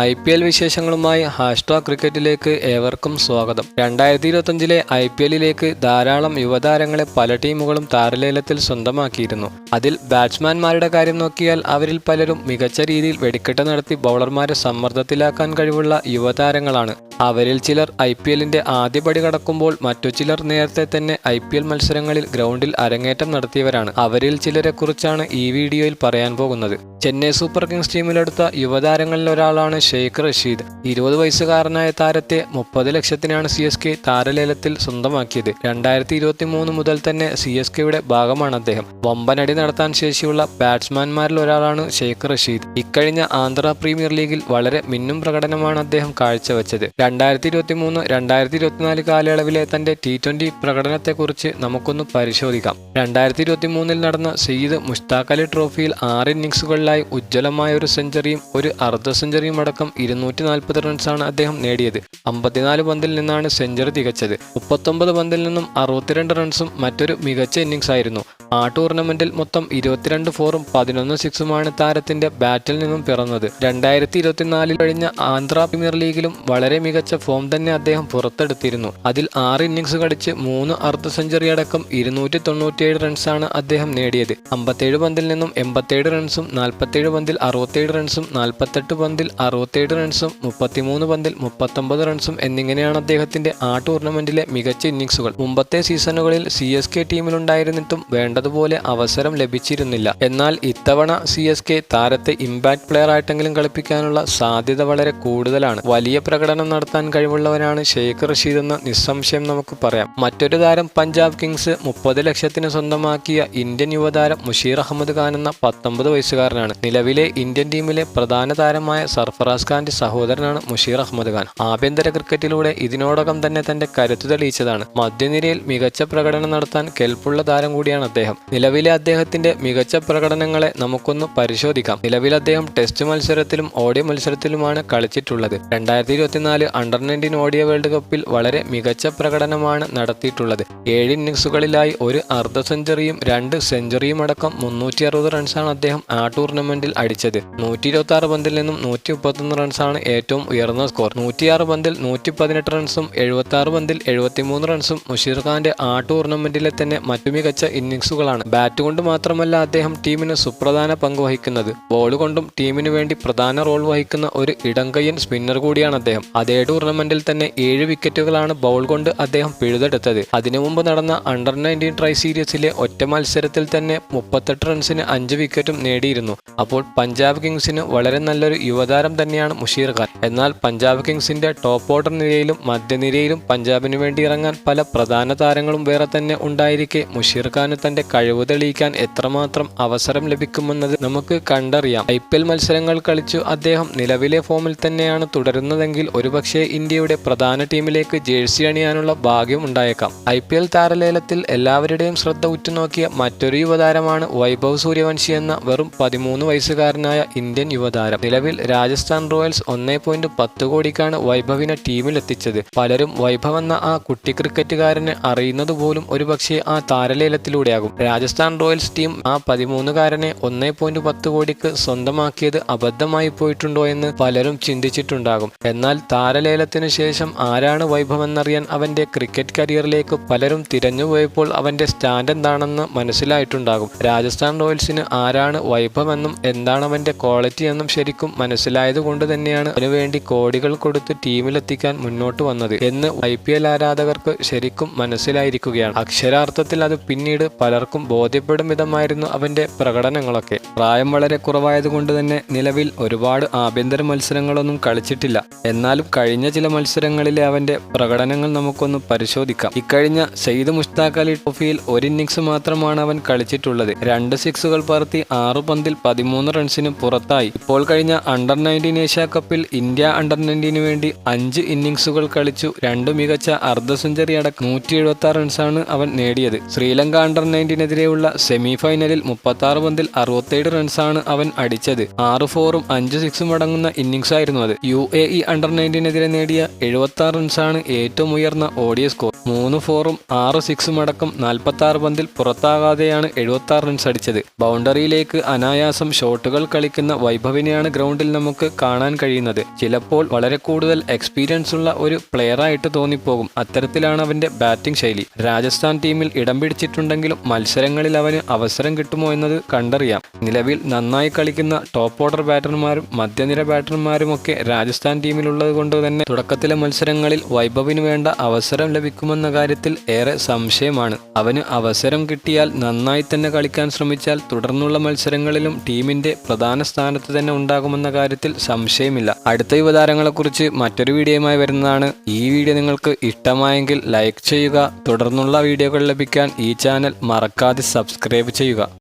I P L വിശേഷങ്ങളുമായി hashtag ക്രിക്കറ്റിലേക്ക് ഏവർക്കും സ്വാഗതം. രണ്ടായിരത്തി ഇരുപത്തഞ്ചിലെ ഐ പി എല്ലിലേക്ക് ധാരാളം യുവതാരങ്ങളെ പല ടീമുകളും താരലേലത്തിൽ സ്വന്തമാക്കിയിരുന്നു. അതിൽ ബാറ്റ്സ്മാൻമാരുടെ കാര്യം നോക്കിയാൽ അവരിൽ പലരും മികച്ച രീതിയിൽ വെടിക്കെട്ട് നടത്തി ബൗളർമാരെ സമ്മർദ്ദത്തിലാക്കാൻ കഴിവുള്ള യുവതാരങ്ങളാണ്. അവരിൽ ചിലർ ഐ പി എല്ലിന്റെ ആദ്യപടി കടക്കുമ്പോൾ മറ്റു ചിലർ നേരത്തെ തന്നെ ഐ പി എൽ മത്സരങ്ങളിൽ ഗ്രൗണ്ടിൽ അരങ്ങേറ്റം നടത്തിയവരാണ്. അവരിൽ ചിലരെക്കുറിച്ചാണ് ഈ വീഡിയോയിൽ പറയാൻ പോകുന്നത്. ചെന്നൈ സൂപ്പർ കിങ്സ് ടീമിലെടുത്ത യുവതാരങ്ങളിൽ ഒരാളാണ് ഷെയ്ഖ് റഷീദ്. ഇരുപത് വയസ്സുകാരനായ താരത്തെ മുപ്പത് ലക്ഷത്തിനാണ് സി എസ് കെ താരലേലത്തിൽ സ്വന്തമാക്കിയത്. രണ്ടായിരത്തി ഇരുപത്തി മൂന്ന് മുതൽ തന്നെ സി എസ് കെയുടെ ഭാഗമാണ് അദ്ദേഹം. വമ്പനടി നടത്താൻ ശേഷിയുള്ള ബാറ്റ്സ്മാൻമാരിൽ ഒരാളാണ് ഷെയ്ഖ് റഷീദ്. ഇക്കഴിഞ്ഞ ആന്ധ്ര പ്രീമിയർ ലീഗിൽ വളരെ മിന്നും പ്രകടനമാണ് അദ്ദേഹം കാഴ്ചവെച്ചത്. രണ്ടായിരത്തി ഇരുപത്തി മൂന്ന് രണ്ടായിരത്തി ഇരുപത്തിനാല് കാലയളവിലെ തന്റെ ടി ട്വന്റി പ്രകടനത്തെക്കുറിച്ച് നമുക്കൊന്ന് പരിശോധിക്കാം. രണ്ടായിരത്തി ഇരുപത്തി മൂന്നിൽ നടന്ന സയ്യിദ് മുഷ്താഖ് അലി ട്രോഫിയിൽ ആറ് ഇന്നിങ്സുകളിലായി ഉജ്ജ്വലമായ ഒരു സെഞ്ചുറിയും ഒരു അർദ്ധ സെഞ്ചുറിയും അടക്കം ഇരുന്നൂറ്റി നാൽപ്പത് റൺസാണ് അദ്ദേഹം നേടിയത്. അമ്പത്തിനാല് പന്തിൽ നിന്നാണ് സെഞ്ചുറി തികച്ചത്. മുപ്പത്തൊമ്പത് പന്തിൽ നിന്നും അറുപത്തിരണ്ട് റൺസും മറ്റൊരു മികച്ച ഇന്നിങ്സ് ആയിരുന്നു ആ ടൂർണമെന്റിൽ മൊത്തം ഇരുപത്തിരണ്ട് ഫോറും പതിനൊന്ന് സിക്സുമാണ് താരത്തിന്റെ ബാറ്റിൽ നിന്നും പിറന്നത്. രണ്ടായിരത്തി ഇരുപത്തിനാലിൽ കഴിഞ്ഞ ആന്ധ്ര പ്രീമിയർ ലീഗിലും വളരെ മികച്ച ഫോം തന്നെ അദ്ദേഹം പുറത്തെടുത്തിരുന്നു. അതിൽ ആറ് ഇന്നിംഗ്സ് കളിച്ച് മൂന്ന് അർദ്ധ സെഞ്ചുറി അടക്കം ഇരുന്നൂറ്റി തൊണ്ണൂറ്റിയേഴ് റൺസാണ് അദ്ദേഹം നേടിയത്. അമ്പത്തേഴ് പന്തിൽ നിന്നും എൺപത്തേഴ് റൺസും നാൽപ്പത്തേഴ് പന്തിൽ അറുപത്തേഴ് റൺസും നാൽപ്പത്തെട്ട് പന്തിൽ അറുപത്തേഴ് റൺസും മുപ്പത്തിമൂന്ന് പന്തിൽ മുപ്പത്തൊമ്പത് റൺസും എന്നിങ്ങനെയാണ് അദ്ദേഹത്തിന്റെ ആ ടൂർണമെന്റിലെ മികച്ച ഇന്നിംഗ്സുകൾ മുമ്പത്തെ സീസണുകളിൽ സി എസ് കെ ടീമിലുണ്ടായിരുന്നിട്ടും വേണ്ടതുപോലെ അവസരം ലഭിച്ചിരുന്നില്ല. എന്നാൽ ഇത്തവണ സി എസ് കെ താരത്തെ ഇമ്പാക്ട് പ്ലെയർ ആയിട്ടെങ്കിലും കളിപ്പിക്കാനുള്ള സാധ്യത വളരെ കൂടുതലാണ്. വലിയ പ്രകടനം നടത്താൻ കഴിവുള്ളവനാണ് ഷെയ്ഖ് റഷീദ് എന്ന് നിസ്സംശയം നമുക്ക് പറയാം. മറ്റൊരു താരം പഞ്ചാബ് കിങ്സ് മുപ്പത് ലക്ഷത്തിന് സ്വന്തമാക്കിയ ഇന്ത്യൻ യുവതാരം മുഷീർ അഹമ്മദ് ഖാൻ എന്ന പത്തൊമ്പത് വയസ്സുകാരനാണ്. നിലവിലെ ഇന്ത്യൻ ടീമിലെ പ്രധാന താരമായ സർഫറാസ് ഖാന്റെ സഹോദരനാണ് മുഷീർ അഹമ്മദ് ഖാൻ. ആഭ്യന്തര ക്രിക്കറ്റിലൂടെ ഇതിനോടകം തന്നെ തന്റെ കരുത്തു തെളിയിച്ചതാണ്. മധ്യനിരയിൽ മികച്ച പ്രകടനം നടത്താൻ കെൽപ്പുള്ള താരം കൂടിയാണ് അദ്ദേഹം. നിലവിലെ അദ്ദേഹത്തിന്റെ മികച്ച പ്രകടനങ്ങളെ നമുക്കൊന്ന് പരിശോധിക്കാം. നിലവിൽ അദ്ദേഹം ടെസ്റ്റ് മത്സരത്തിലും ഓഡിയോ മത്സരത്തിലുമാണ് കളിച്ചിട്ടുള്ളത്. രണ്ടായിരത്തി ഇരുപത്തിനാല് അണ്ടർ നയന്റീൻ ഓഡിയോ വേൾഡ് കപ്പിൽ വളരെ മികച്ച പ്രകടനമാണ് നടത്തിയിട്ടുള്ളത്. ഏഴ് ഇന്നിങ്സുകളിലായി ഒരു അർദ്ധ സെഞ്ചുറിയും രണ്ട് സെഞ്ചുറിയും അടക്കം മുന്നൂറ്റി അറുപത് റൺസാണ് അദ്ദേഹം ആ ടൂർണമെന്റിൽ അടിച്ചത്. നൂറ്റി ഇരുപത്തി ആറ് പന്തിൽ നിന്നും നൂറ്റി മുപ്പത്തൊന്ന് റൺസാണ് ഏറ്റവും ഉയർന്ന സ്കോർ നൂറ്റിയാറ് പന്തിൽ നൂറ്റി പതിനെട്ട് റൺസും എഴുപത്തി ആറ് പന്തിൽ എഴുപത്തിമൂന്ന് റൺസും മുഷീർ ഖാന്റെ ആ ടൂർണമെന്റിലെ തന്നെ മറ്റു മികച്ച ഇന്നിങ്സുകളാണ് ബാറ്റ് കൊണ്ട് മാത്രമല്ല അദ്ദേഹം ടീമിന് സുപ്രധാന പങ്ക് വഹിക്കുന്നത്. ബോൾ കൊണ്ടും ടീമിന് വേണ്ടി പ്രധാന റോൾ വഹിക്കുന്ന ഒരു ഇടങ്കയ്യൻ സ്പിന്നർ കൂടിയാണ് അദ്ദേഹം. അതേ ടൂർണമെന്റിൽ തന്നെ ഏഴ് വിക്കറ്റുകളാണ് ബൗൾ കൊണ്ട് അദ്ദേഹം പിഴുതെടുത്തത്. അതിനു മുമ്പ് നടന്ന അണ്ടർ നയന്റീൻ ട്രൈ സീരീസിലെ ഒറ്റ മത്സരത്തിൽ തന്നെ മുപ്പത്തെട്ട് റൺസിന് അഞ്ച് വിക്കറ്റും നേടിയിരുന്നു. അപ്പോൾ പഞ്ചാബ് കിങ്സിന് വളരെ നല്ലൊരു യുവതാരം തന്നെയാണ് മുഷീർ ഖാൻ. എന്നാൽ പഞ്ചാബ് കിങ്സിന്റെ ടോപ്പ് ഓർഡർ നിരയിലും മധ്യനിരയിലും പഞ്ചാബിന് വേണ്ടി ഇറങ്ങാൻ പല പ്രധാന താരങ്ങളും വേറെ തന്നെ ഉണ്ടായിരിക്കെ. മുഷീർ ഖാന് തന്റെ കഴിവ് തെളിയിക്കാൻ എത്രമാത്രം അവസരം ലഭിക്കുമെന്നത് നമുക്ക് കണ്ടറിയാം. ഐ മത്സരങ്ങൾ കളിച്ചു അദ്ദേഹം നിലവിലെ ഫോമിൽ തന്നെയാണ് തുടരുന്നതെങ്കിൽ ഒരുപക്ഷെ ഇന്ത്യയുടെ പ്രധാന ടീമിലേക്ക് ജേഴ്സി അണിയാനുള്ള ഭാഗ്യം ഉണ്ടായേക്കാം. ഐ പി എൽ താരലേലത്തിൽ എല്ലാവരുടെയും ശ്രദ്ധ ഉറ്റുനോക്കിയ മറ്റൊരു യുവതാരമാണ് വൈഭവ് സൂര്യവംശി എന്ന വെറും പതിമൂന്ന് വയസ്സുകാരനായ ഇന്ത്യൻ യുവതാരം. നിലവിൽ രാജസ്ഥാൻ റോയൽസ് ഒന്നേ പോയിന്റ് പത്ത് കോടിക്കാണ് വൈഭവിനെ ടീമിലെത്തിച്ചത്. പലരും വൈഭവ് എന്ന ആ കുട്ടി ക്രിക്കറ്റുകാരനെ അറിയുന്നത് പോലും ഒരുപക്ഷെ ആ താരലേലത്തിലൂടെയാകും. രാജസ്ഥാൻ റോയൽസ് ടീം ആ പതിമൂന്നുകാരനെ ഒന്നേ പോയിന്റ് പത്ത് കോടിക്ക് സ്വന്തമാക്കിയത് അബദ്ധമായി പോയിട്ടുണ്ടോ എന്ന് പലരും ചിന്തിച്ചിട്ടുണ്ടാകും. എന്നാൽ താരലേലത്തിനു ശേഷം ആരാണ് വൈഭവമെന്നറിയാൻ അവന്റെ ക്രിക്കറ്റ് കരിയറിലേക്ക് പലരും തിരഞ്ഞുപോയപ്പോൾ അവന്റെ സ്റ്റാൻഡ് എന്താണെന്ന് മനസ്സിലായിട്ടുണ്ടാകും. രാജസ്ഥാൻ റോയൽസിന് ആരാണ് വൈഭവമെന്നും എന്താണ് അവന്റെ ക്വാളിറ്റി എന്നും ശരിക്കും മനസ്സിലായത് കൊണ്ട് തന്നെയാണ് അതിനുവേണ്ടി കോടികൾ കൊടുത്ത് ടീമിലെത്തിക്കാൻ മുന്നോട്ട് വന്നത് എന്ന് ഐ പി എൽ ആരാധകർക്ക് ശരിക്കും മനസ്സിലായിരിക്കുകയാണ്. അക്ഷരാർത്ഥത്തിൽ അത് പിന്നീട് പലർക്കും ബോധ്യപ്പെടും വിധമായിരുന്നു അവന്റെ പ്രകടനങ്ങളൊക്കെ. പ്രായം വളരെ കുറവായതുകൊണ്ട് തന്നെ നിലവിൽ ഒരുപാട് ആഭ്യന്തര മത്സരങ്ങളൊന്നും കളിച്ചിട്ടില്ല. എന്നാലും കഴിഞ്ഞ ചില മത്സരങ്ങളിലെ അവന്റെ പ്രകടനങ്ങൾ നമുക്കൊന്ന് പരിശോധിക്കാം. ഇക്കഴിഞ്ഞ സെയ്ദ് മുഷ്താഖ് അലി ട്രോഫിയിൽ ഒരു ഇന്നിംഗ്സ് മാത്രമാണ് അവൻ കളിച്ചിട്ടുള്ളത്. രണ്ട് സിക്സുകൾ പറത്തി ആറ് പന്തിൽ പതിമൂന്ന് റൺസിന് പുറത്തായി. ഇപ്പോൾ കഴിഞ്ഞ അണ്ടർ നയന്റീൻ ഏഷ്യ കപ്പിൽ ഇന്ത്യ അണ്ടർ നയന്റീന് വേണ്ടി അഞ്ച് ഇന്നിംഗ്സുകൾ കളിച്ചു. രണ്ട് മികച്ച അർദ്ധ സെഞ്ചുറി അടക്കം നൂറ്റി എഴുപത്തി ആറ് റൺസാണ് അവൻ നേടിയത്. ശ്രീലങ്ക അണ്ടർ നയന്റീനെതിരെയുള്ള സെമി ഫൈനലിൽ മുപ്പത്തി ആറ് പന്തിൽ അറുപത്തേഴ് റൺസാണ് അവൻ അടിച്ചത്. ആറ് ഫോറും അഞ്ച് സിക്സും അടങ്ങുന്ന ഇന്നിംഗ്സ് ആയിരുന്നു അത്. യു എ ഇ അണ്ടർ നയന്റീനെതിരെ നേടിയ എഴുപത്തി ആറ് റൺസാണ് ഏറ്റവും ഉയർന്ന ഓഡിയ സ്കോർ മൂന്ന് ഫോറും ആറ് സിക്സും അടക്കം നാൽപ്പത്തി ആറ് പന്തിൽ പുറത്താകാതെയാണ് എഴുപത്തി ആറ് റൺസ് അടിച്ചത്. ബൗണ്ടറിയിലേക്ക് അനായാസം ഷോട്ടുകൾ കളിക്കുന്ന വൈഭവിനെയാണ് ഗ്രൗണ്ടിൽ നമുക്ക് കാണാൻ കഴിയുന്നത്. ചിലപ്പോൾ വളരെ കൂടുതൽ എക്സ്പീരിയൻസ് ഉള്ള ഒരു പ്ലെയറായിട്ട് തോന്നിപ്പോകും. അത്തരത്തിലാണ് അവന്റെ ബാറ്റിംഗ് ശൈലി. രാജസ്ഥാൻ ടീമിൽ ഇടം പിടിച്ചിട്ടുണ്ടെങ്കിലും മത്സരങ്ങളിൽ അവന് അവസരം കിട്ടുമോ എന്നത് കണ്ടറിയാം. നിലവിൽ നന്നായി കളിക്കുന്ന ടോപ്പ് ഓർഡർ ബാറ്റർമാരും മധ്യനിര ബാറ്റർമാരുമൊക്കെ രാജസ്ഥാൻ ടീമിലുള്ളത് കൊണ്ട് തന്നെ തുടക്കത്തിലെ മത്സരങ്ങളിൽ വൈഭവിന് വേണ്ട അവസരം ലഭിക്കുമെന്ന കാര്യത്തിൽ ഏറെ സംശയമാണ്. അവന് അവസരം കിട്ടിയാൽ നന്നായി തന്നെ കളിക്കാൻ ശ്രമിച്ചാൽ തുടർന്നുള്ള മത്സരങ്ങളിലും ടീമിന്റെ പ്രധാന സ്ഥാനത്ത് തന്നെ ഉണ്ടാകുമെന്ന കാര്യത്തിൽ സംശയമില്ല. അടുത്ത യുവതാരങ്ങളെക്കുറിച്ച് മറ്റൊരു വീഡിയോയുമായി വരുന്നതാണ്. ഈ വീഡിയോ നിങ്ങൾക്ക് ഇഷ്ടമായെങ്കിൽ ലൈക്ക് ചെയ്യുക. തുടർന്നുള്ള വീഡിയോകൾ ലഭിക്കാൻ ഈ ചാനൽ മറക്കാതെ സബ്സ്ക്രൈബ് ചെയ്യുക.